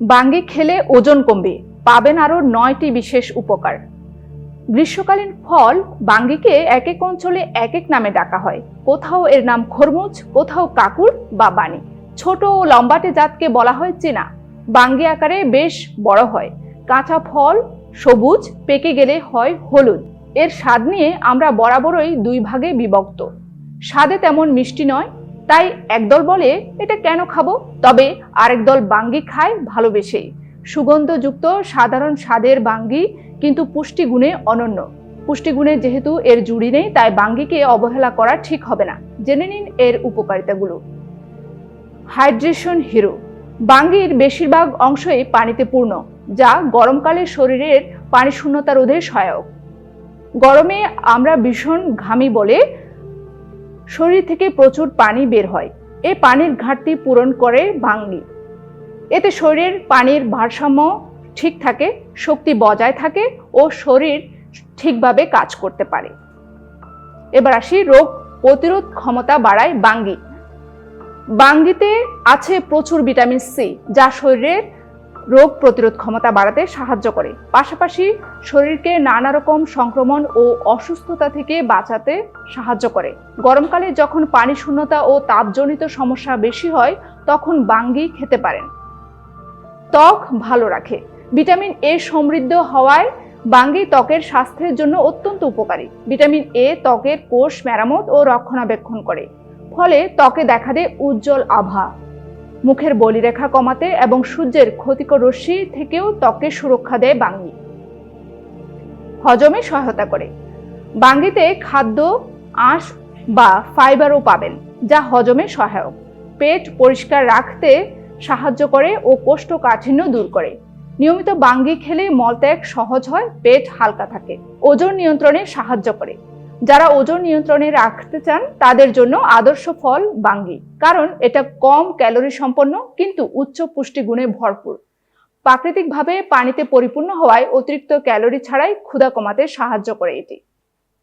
বাঙ্গি খেলে ওজন কমবে, পাবেন আরও নয়টি বিশেষ উপকার। গ্রীষ্মকালীন ফল বাঙ্গিকে এক এক অঞ্চলে এক এক নামে ডাকা হয়। কোথাও এর নাম খরমুজ, কোথাও কাকুর বা বানি ছোট ও লম্বাটে জাতকে বলা হয় চেনা। বাঙ্গি আকারে বেশ বড় হয়। কাঁচা ফল, সবুজ, পেকে গেলে হয় হলুদ। এর স্বাদ নিয়ে আমরা বরাবরই দুই ভাগে বিভক্ত। স্বাদে তেমন মিষ্টি নয় তাই একদল বলে, এটা কেন খাব? তবে আরেক দল বাঙ্গি খায় ভালোবেসেই সুগন্ধযুক্ত সাধারণ স্বাদের বাঙ্গি, কিন্তু পুষ্টিগুণে অনন্য। পুষ্টিগুণে যেহেতু এর জুড়ি নেই, তাই বাঙ্গিকে অবহেলা করা ঠিক হবে না। জেনে নিন এর উপকারিতাগুলো। Hydration hero. বাঙ্গির বেশিরভাগ অংশই পানিতে পূর্ণ, যা গরমকালে শরীরের পানি শূন্যতা রোধে সহায়ক। গরমে আমরা ভীষণ ঘামি বলে শরীর থেকে প্রচুর পানি বের হয়। এই পানির ঘাটতি পূরণ করে বাঙ্গি এতে শরীরের পানির ভারসাম্য ঠিক থাকে, শক্তি বজায় থাকে ও শরীর ঠিকভাবে কাজ করতে পারে। এবার আসি রোগ প্রতিরোধ ক্ষমতা বাড়ায় বাঙ্গি বাঙ্গিতে আছে প্রচুর ভিটামিন সি, যা শরীরের রোগ প্রতিরোধ ক্ষমতা বাড়াতে সাহায্য করে। পাশাপাশি শরীরকে নানা রকম সংক্রমণ ও অসুস্থতা থেকে বাঁচাতে সাহায্য করে। গরমকালে যখন পানি শূন্যতা ও তাপজনিত সমস্যা বেশি হয়, তখন বাঙ্গি খেতে পারেন। ত্বক ভালো রাখে। ভিটামিন এ সমৃদ্ধ হওয়ায় বাঙ্গি ত্বকের স্বাস্থ্যের জন্য অত্যন্ত উপকারী। ভিটামিন এ ত্বকের কোষ, মেরামত ও রক্ষণাবেক্ষণ করে। ফলে ত্বকে দেখা দেয় উজ্জ্বল আভা। মুখের বলিরেখা কমাতে এবং সূর্যের ক্ষতিকর রশ্মি থেকেও ত্বকে সুরক্ষা দেয় বাঙ্গি। হজমে সহায়তা করে। বাঙ্গিতে খাদ্য, আঁশ বা ফাইবারও পাবেন, যা হজমে সহায়ক। পেট পরিষ্কার রাখতে সাহায্য করে ও কোষ্ঠকাঠিন্য দূর করে। নিয়মিত বাঙ্গি খেলে মলত্যাগ সহজ হয়, পেট হালকা থাকে। ওজন নিয়ন্ত্রণে সাহায্য করে। যারা ওজন নিয়ন্ত্রণে রাখতে চান, তাদের জন্য আদর্শ ফল বাঙ্গি। কারণ এটা কম ক্যালোরি সম্পন্ন, কিন্তু উচ্চ পুষ্টিগুণে ভরপুর। প্রাকৃতিকভাবে পানিতে পরিপূর্ণ হওয়ায় অতিরিক্ত ক্যালোরি ছাড়াই ক্ষুধা কমাতে সাহায্য করে এটি।